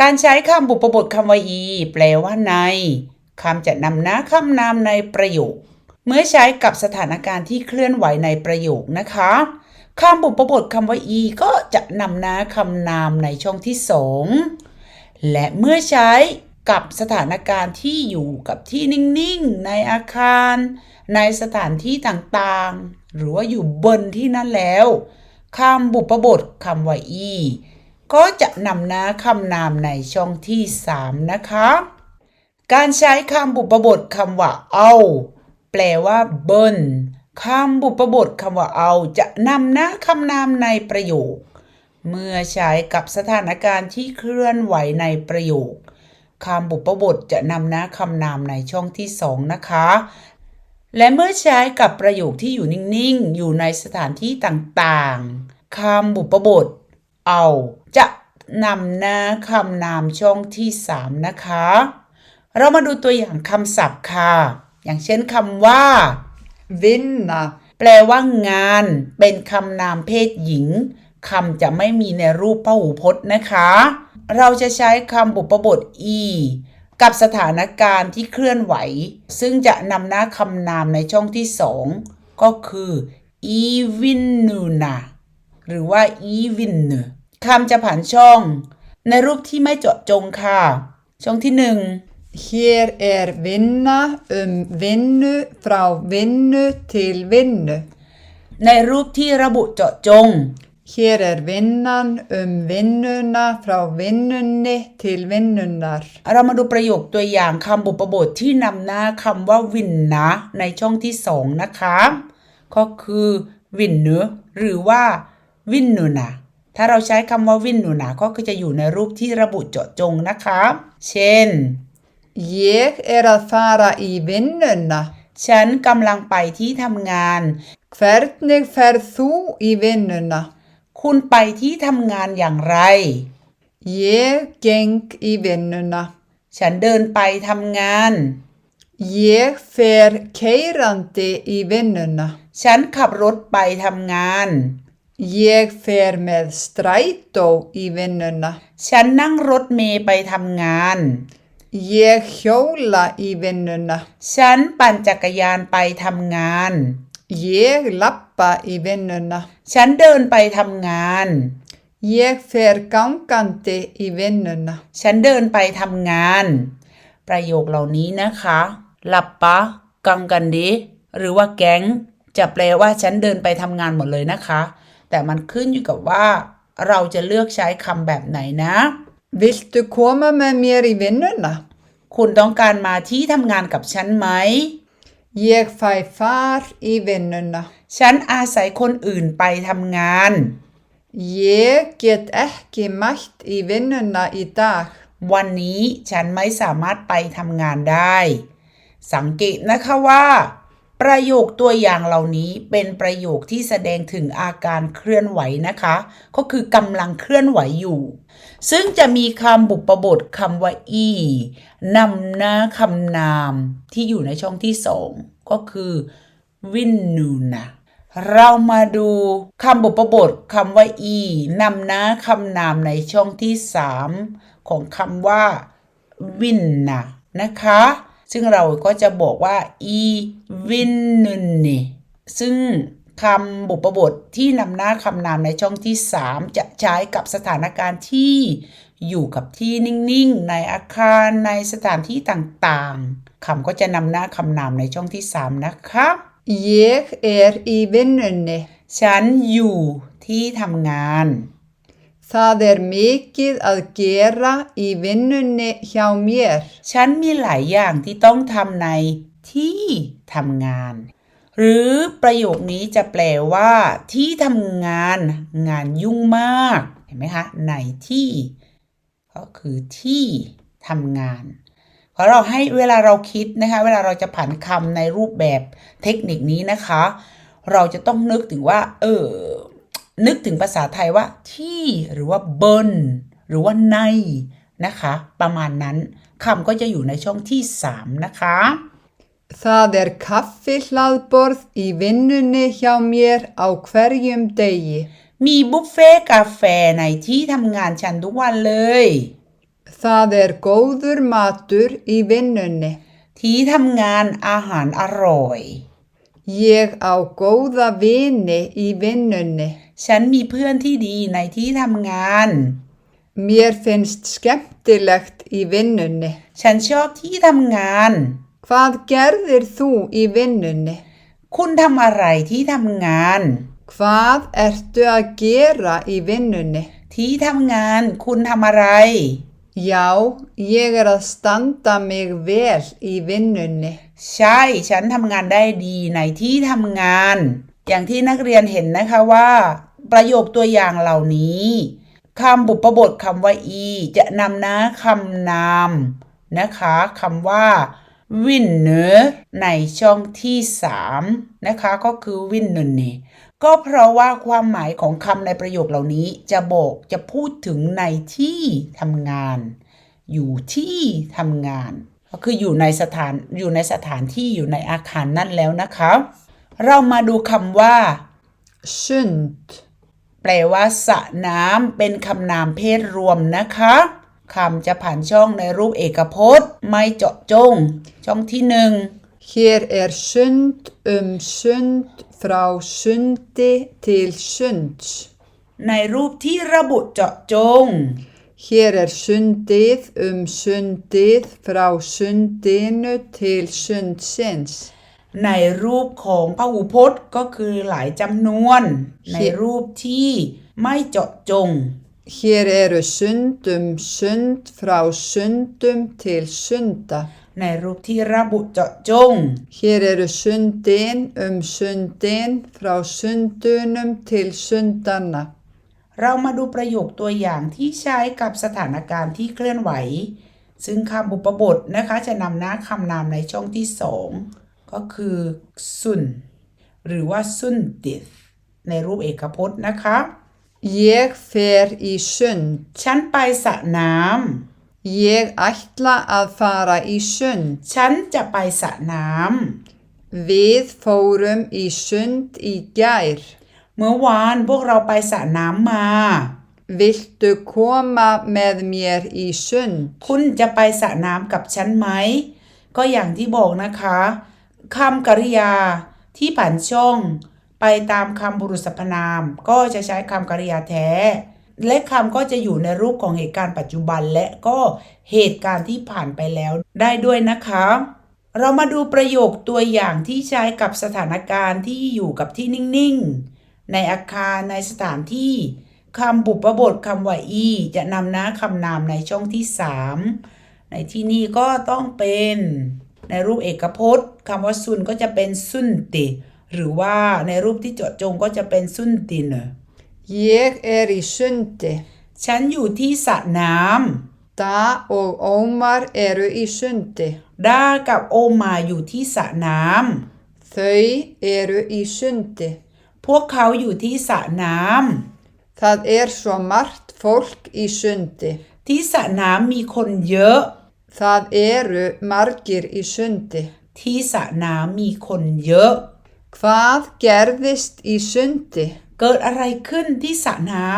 การใช้คำบุพบทคำว่า e แปลว่าในคำจะนำหน้าคำนามในประโยค เมื่อใช้กับสถานการณ์ที่เคลื่อนไหวในประโยคนะคะคำบุพบทคำว่า e ก็จะนำหน้าคำนามในช่องที่สองและเมื่อใช้กับสถานการณ์ที่อยู่กับที่นิ่งๆ ในอาคาร ในสถานที่ต่างๆ หรือว่าอยู่บนที่นั่นแล้วคำบุพบทคำว่า e ก็จะนำน้าคำนามในช่องที่ 3 นะคะ การใช้คำบุพบทคำว่าเอาแปลว่าบนคำบุพบทคำว่าเอา จะนำน้าคำนามในประโยค เมื่อใช้กับสถานการณ์ที่เคลื่อนไหวในประโยคคำบุพบทจะนำน้าคำนามในช่องที่สองนะคะ และเมื่อใช้กับประโยคที่อยู่นิ่งๆ อยู่ในสถานที่ต่างๆคำบุพบท เอา จะนำหน้าคำนามช่องที่ 3 นะคะ เรามาดูตัวอย่างคำศัพท์ค่ะ อย่างเช่นคำว่า vinna, แปลว่างานเป็นคำนามเพศหญิงคำจะไม่มีในรูปพหูพจน์นะคะ เราจะใช้คำบุพบท e กับสถานการณ์ที่เคลื่อนไหว ซึ่งจะนำหน้าคำนามในช่องที่สองก็คือ evinuna หรือว่า evin คำจะผ่านช่อง ในรูปที่ไม่เจาะจงค่ะ ช่องที่หนึ่ง hér er vinna um vinnu frá vinnu til vinnu. ในรูปที่ระบุเจาะจง Hér er vinnan um vinnuna frá vinnunni til vinnunnar. เรามาดูประโยคตัวอย่างคำบุพบทที่นำหน้าคำว่าวินนะในช่องที่สองนะคะ ก็คือวินเนหรือว่าวินนูนะ ถ้าเราใช้คำว่าวินนูนะก็คือจะอยู่ในรูปที่ระบุเจาะจงนะคะ เช่น Ég er að fara í vinnuna. ฉันกำลังไปที่ทำงาน Hvernig ferð þú í vinnuna? คุณไปที่ทำงานอย่างไร Ég geng í vinnuna. ฉันเดินไปทำงาน Ég fer keirandi í vinnuna. ฉันขับรถไปทำงาน Ég fer með strætó í vinnuna. ฉันนั่งรถเมย์ไปทำงาน Ég hjóla í vinnuna. ฉันปั่นจักรยานไปทำงาน Ég lappa í vinnuna. ฉันเดินไปทำงาน Ég fer gangandi í vinnuna. ฉันเดินไปทำงาน ประโยคเหล่านี้นะคะหลับปะกังกันดิหรือว่าแก๊งจะแปลว่าฉันเดินไปทำงานหมดเลยนะคะ แต่มันขึ้นอยู่กับว่า เราจะเลือกใช้คำแบบไหนนะ Viltu koma með mér í vinnuna? คุณต้องการมาที่ทำงานกับฉันไหม Ég fæ far í vinnuna. ฉันอาศัยคนอื่นไปทำงาน Ég get ekki mætt í vinnuna í dag. วันนี้ฉันไม่สามารถไปทำงานได้ สังเกตนะคะว่า ประโยคตัวอย่างเหล่านี้เป็นประโยคที่แสดงถึงอาการเคลื่อนไหวนะคะ ก็คือกำลังเคลื่อนไหวอยู่ ซึ่งจะมีคำบุพบทคำว่า e นำหน้าคำนามที่อยู่ในช่องที่สองก็คือวินนูนะเรามาดูคำบุพบทคำว่า e นำหน้าคำนามในช่องที่สามของคำว่าวินนะนะคะ ซึ่งเราก็จะบอกว่า e วินนุนนี่ซึ่งคำบุพบทที่นำหน้าคำนามในช่องที่ 3 จะใช้กับสถานการณ์ที่อยู่กับที่นิ่งๆ ในอาคารในสถานที่ต่างๆคำก็จะนำหน้าคำนามในช่องที่ 3 นะคะ Ég er í vinnunni. ฉันอยู่ที่ทำงาน Það er mikið að gera í vinnunni hjá mér. ฉันมีหลายอย่างที่ต้องทำในที่ทำงาน หรือประโยคนี้จะแปลว่า ที่ทำงาน งานยุ่งมาก เห็นไหมคะ ในที่ ก็คือที่ทำงาน เพราะเราให้เวลาเราคิดนะคะ เวลาเราจะผันคำในรูปแบบเทคนิคนี้นะคะ เราจะต้องนึกถึงว่า เออ นึกถึงภาษาไทยว่า ที่หรือว่าบน หรือว่าในนะคะ ประมาณนั้นคำก็จะอยู่ในช่องที่ 3 นะคะ Það er kaffihlaðborð í vinnunni hjá mér á hverjum degi. มีบุฟเฟ่ต์กาแฟในที่ทำงานฉันทุกวันเลย Það er góður matur í vinnunni. ที่ทำงานอาหารอร่อย Ég á góða vini í vinnunni. ฉันมีเพื่อนที่ดีในที่ทำงาน Mér finnst skemmtilegt í vinnunni. ฉันชอบที่ทำงาน Hvað gerðir þú í vinnunni? คุณทำอะไรที่ทำงาน Hvað ertu að gera í vinnunni? ที่ทำงานคุณทำอะไร Já, ég er að standa mig vel í vinnunni. ใช่ ฉันทำงานได้ดีในที่ทำงาน อย่างที่นักเรียนเห็นนะคะว่า ประโยคตัวอย่างเหล่านี้คำบุพบทคำว่า e จะนำหน้าคำนามนะคะคำว่า winner ในช่องที่3นะคะก็คือ winner นี่ก็เพราะว่าความหมายของคำในประโยคเหล่านี้จะบอกจะพูดถึงในที่ทำงาน อยู่ที่ทำงาน ก็คืออยู่ในสถานอยู่ในสถานที่อยู่ในอาคารนั่นแล้วนะคะ เรามาดูคำว่า Sund. แปลว่าสระน้ำเป็นคำนามเพศรวมนะคะคำจะผ่านช่องในรูปเอกพจน์ ไม่เจาะจง ช่องที่หนึ่ง Hér er sund um sund frá sundi til sunds. ในรูปที่ระบุเจาะจง Hér er sundið um sundið frá sundinu til sundsins. ในรูปของพหูพจน์ก็คือหลายจำนวน ในรูปที่ไม่เจาะจง Hér eru sundum sund frá sundum til sunda. ในรูปที่ระบุเจาะจง Hér eru sundin um sundin frá sundunum til sundanna. เรามาดูประโยคตัวอย่างที่ใช้กับสถานการณ์ที่เคลื่อนไหว ซึ่งคำบุปบทนะคะจะนำหน้าคำนามในช่องที่สองก็คือซุนหรือว่าซุนติดในรูปเอกพจน์นะคะ Ég fer í sund. ฉันไปสระน้ Ég ætla að fara í sund. ำฉันจะไปสระน้ Við fórum í sund í gær. ำเมื่อวานพวกเราไปสระน้ำมา Viltu koma með mér í sund? คุณจะไปสระน้ำกับฉันไหม ก็อย่างที่บอกนะคะคำกริยาที่ผ่านช่อง ไปตามคำบุรุษสรรพนาม ก็จะใช้คำกริยาแท้ และคำก็จะอยู่ในรูปของเหตุการณ์ปัจจุบันและก็เหตุการณ์ที่ผ่านไปแล้วได้ด้วยนะคะ เรามาดูประโยคตัวอย่างที่ใช้กับสถานการณ์ที่อยู่กับที่นิ่งๆ ในอาคารในสถานที่คำบุพบทคำว่าอีจะนำหน้าคำนามในช่องที่3ในที่นี้ก็ต้องเป็นในรูปเอกพจน์คำว่าซุนก็จะเป็นซุนติ หรือว่าในรูปที่เจาะจงก็จะเป็นซุนติเน Ég er í sundi. ฉันอยู่ที่สระน้ Da og Ómar eru í sundi. ำด้ากับโอมาอยู่ที่สระน้ Þau eru í sundi. ำพวกเขาอยู่ที่สระน้ Það er svo margt fólk í sundi. ำที่สระน้ำมีคนเยอะ Það eru margir í sundi. ที่สระน้ำมีคนเยอะ Hvað gerðist í sundi? เกิดอะไรขึ้นที่สระน้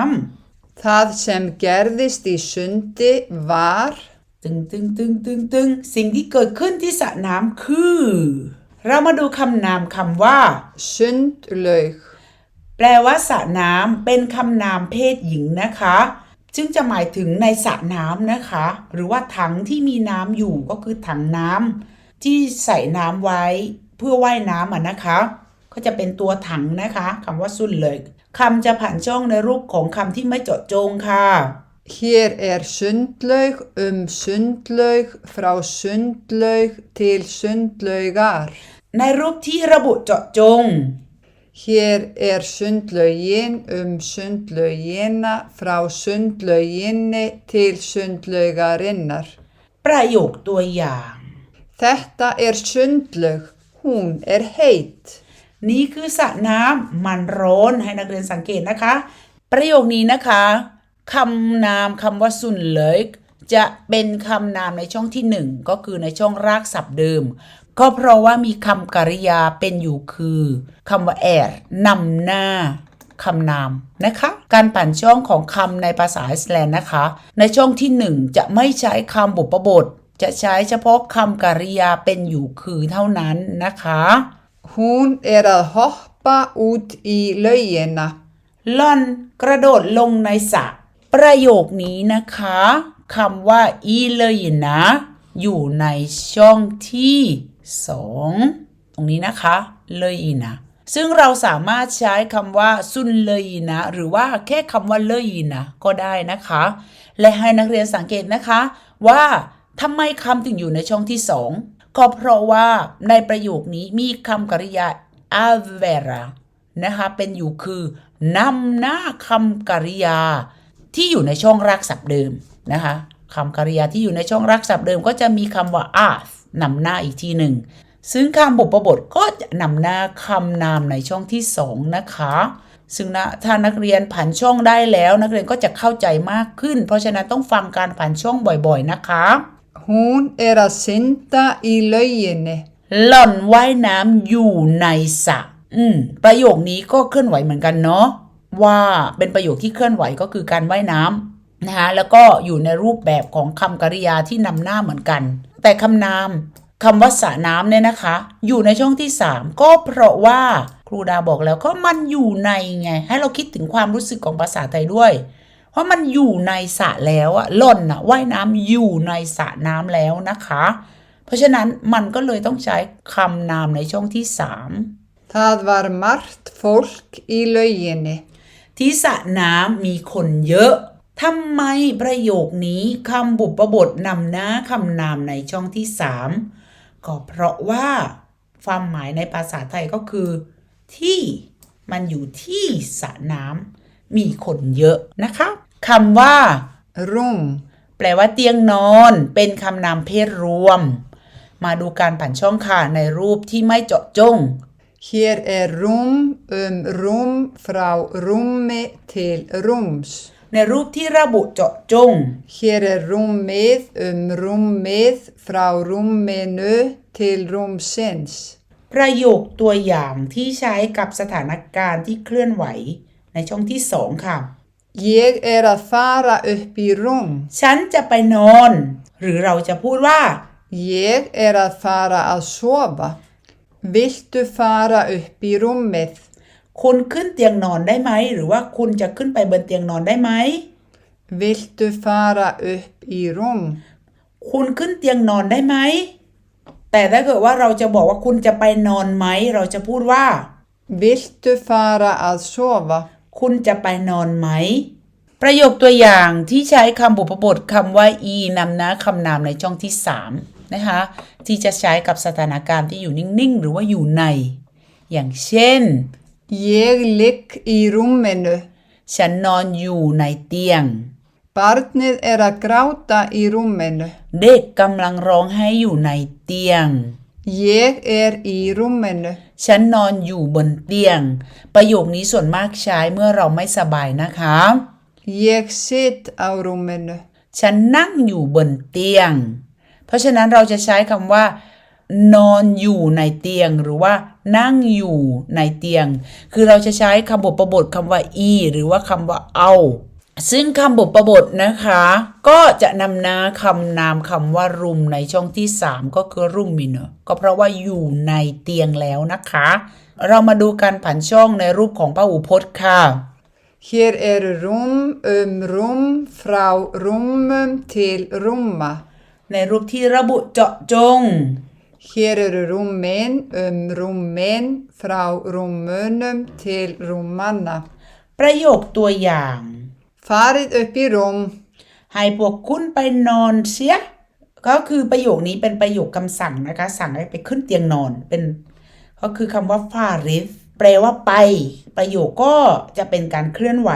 Það sem gerðist í sundi var ำตึงตึงตึงตึงตึงสิ่งที่เกิดขึ้นที่สระน้ำคือ เรามาดูคำนามคำว่า sundlaug. แปลว่าสระน้ำเป็นคำนามเพศหญิงนะคะ ซึ่งจะหมายถึงในสระน้ำนะคะ หรือว่าถังที่มีน้ำอยู่ก็คือถังน้ำที่ใส่น้ำไว้เพื่อว่ายน้ำอะนะคะ ก็จะเป็นตัวถังนะคะคำว่าสุนเลยคำจะผ่านช่องในรูปของคำที่ไม่เจาะจงค่ะ Hér er sundlaug um sundlaug frá sundlaug til sundlaugar. ในรูปที่ระบุเจาะจง Hér er sundlaugin um sundlaugina frá sundlauginni til sundlaugarinnar. ประโยคตัวอย่าง Þetta er sundlaug. Hún er heit. นี่คือสระน้ำมันร้อนให้นักเรียนสังเกตนะคะ ประโยคนี้นะคะคำนามคำว่าซุนเหลยจะเป็นคำนามในช่องที่หนึ่งก็คือในช่องรากศัพท์เดิม ก็เพราะว่ามีคำกริยาเป็นอยู่คือคำว่าแอดนำหน้าคำนามนะคะ การปั่นช่องของคำในภาษาไอซ์แลนด์นะคะ ในช่องที่หนึ่งจะไม่ใช้คำบุพบท จะใช้เฉพาะคำกริยาเป็นอยู่คือเท่านั้นนะคะ Hún er að hoppa út í laugina. ล่อนกระโดดลงในสระประโยคนี้นะคะคำว่า อีเลยนะ อยู่ในช่องที่ สองตรงนี้นะคะเลยนะซึ่งเราสามารถใช้คำว่าซุนเลยนะ หรือว่าแค่คำว่าเลยนะก็ได้นะคะ และให้นักเรียนสังเกตนะคะ ว่าทำไมคำถึงอยู่ในช่องที่สองก็เพราะว่าในประโยคนี้มีคำกริยา avera นะคะเป็นอยู่คือนำหน้าคำกริยาที่อยู่ในช่องรากศัพท์เดิมนะคะคำกริยาที่อยู่ในช่องรากศัพท์เดิมก็จะมีคำว่า as นำหน้าอีกทีหนึ่ง ซึ่งคำบุพบทก็จะนำหน้าคำนามในช่องที่สองนะคะ ซึ่งนะถ้านักเรียนผ่านช่องได้แล้ว นักเรียนก็จะเข้าใจมากขึ้น เพราะฉะนั้นต้องฟังการผ่านช่องบ่อยๆนะคะ Hún er að synda í lauginni. หล่อนว่ายน้ำอยู่ในสระอืม ประโยคนี้ก็เคลื่อนไหวเหมือนกันเนาะว่าเป็นประโยคที่เคลื่อนไหวก็คือการว่ายน้ำนะคะแล้วก็อยู่ในรูปแบบของคำกริยาที่นำหน้าเหมือนกัน แต่คำนามคำว่าสระน้ำเนี่ยนะคะ อยู่ในช่องที่ 3 ก็เพราะว่าครูดาบอกแล้วก็มันอยู่ในไง ให้เราคิดถึงความรู้สึกของภาษาไทยด้วย เพราะมันอยู่ในสระแล้วอะหล่อนอะว่ายน้ำอยู่ในสระน้ำแล้วนะคะ เพราะฉะนั้นมันก็เลยต้องใช้คำนามในช่องที่ 3 Það var margt fólk í lauginni. ที่สระน้ำมีคนเยอะ ทำไมประโยคนี้คำบุพบทนำหน้าคำนามในช่องที่3ก็เพราะว่าความหมายในภาษาไทยก็คือ ที่มันอยู่ที่สระน้ำมีคนเยอะนะคะคำว่า Rúm. แปลว่าเตียงนอน เป็นคำนามเพศรวม มาดูการผันช่องค่ะในรูปที่ไม่เจาะจง Hér er rúm um rúm frá rúmi til rúms. ในรูปที่ระบุเจาะจง Hér er rúmið um rúmið frá rúminu til rúmsins. ประโยคตัวอย่างที่ใช้กับสถานการณ์ที่เคลื่อนไหว ในช่องที่สองค่ะ Ég er að fara upp í rúm. ฉันจะไปนอน หรือเราจะพูดว่า Ég er að fara að sofa. Viltu fara upp í rúmið? คุณขึ้นเตียงนอนได้ไหม หรือว่าคุณจะขึ้นไปบนเตียงนอนได้ไหม Viltu fara upp í rúm? คุณขึ้นเตียงนอนได้ไหม แต่ถ้าเกิดว่าเราจะบอกว่าคุณจะไปนอนไหม เราจะพูดว่า Viltu fara að sofa? คุณจะไปนอนไหม ประโยคตัวอย่างที่ใช้คำบุพบทคำว่า e นำหน้าคำนามในช่องที่ 3 นะคะ ที่จะใช้กับสถานการณ์ที่อยู่นิ่ง ๆ หรือว่าอยู่ใน อย่างเช่น Ég ligg í rúminu. ฉันนอนอยู่ในเตียง Barnið er að gráta í rúminu. เด็กกำลังร้องไห้อยู่ในเตียง Ég er í rúminu. ฉันนอนอยู่บนเตียง ประโยคนี้ส่วนมากใช้เมื่อเราไม่สบายนะคะ Ég sit á rúminu. ฉันนั่งอยู่บนเตียง เพราะฉะนั้นเราจะใช้คำว่า นอนอยู่ในเตียงหรือว่านั่งอยู่ในเตียง คือเราจะใช้คำบทประบทคำว่า e หรือว่าคำว่าเอา ซึ่งคำบทประบทนะคะ ก็จะนำหน้าคำนามคำว่ารุมในช่องที่ 3 ก็คือรุมมินเนอร์ก็เพราะว่าอยู่ในเตียงแล้วนะคะ เรามาดูการผันช่องในรูปของพหูพจน์ค่ะ Hér eru rúm um rúm frá rúmum til rúma. ในรูปที่ระบุเจาะจง Hér eru rúmin um rúmin frá rúmunum til rúmanna. ประโยคตัวอย่าง Farið upp í rúm. ให้พวกคุณไปนอนเสีย ก็คือประโยคนี้เป็นประโยคคำสั่งนะคะ สั่งให้ไปขึ้นเตียงนอน เป็นก็คือคำว่าฟาริสแปลว่าไป ประโยคก็จะเป็นการเคลื่อนไหว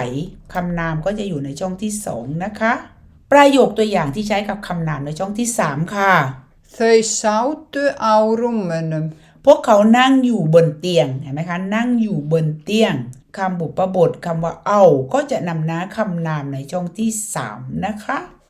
คำนามก็จะอยู่ในช่องที่สองนะคะ ประโยคตัวอย่างที่ใช้กับคำนามในช่องที่สามค่ะ Þau sátu á rúmunum. พวกเขานั่งอยู่บนเตียงเห็นไหมคะนั่งอยู่บนเตียงคำบุพบทคำว่าเอา ก็จะนำหน้าคำนามในช่องที่ 3 นะคะ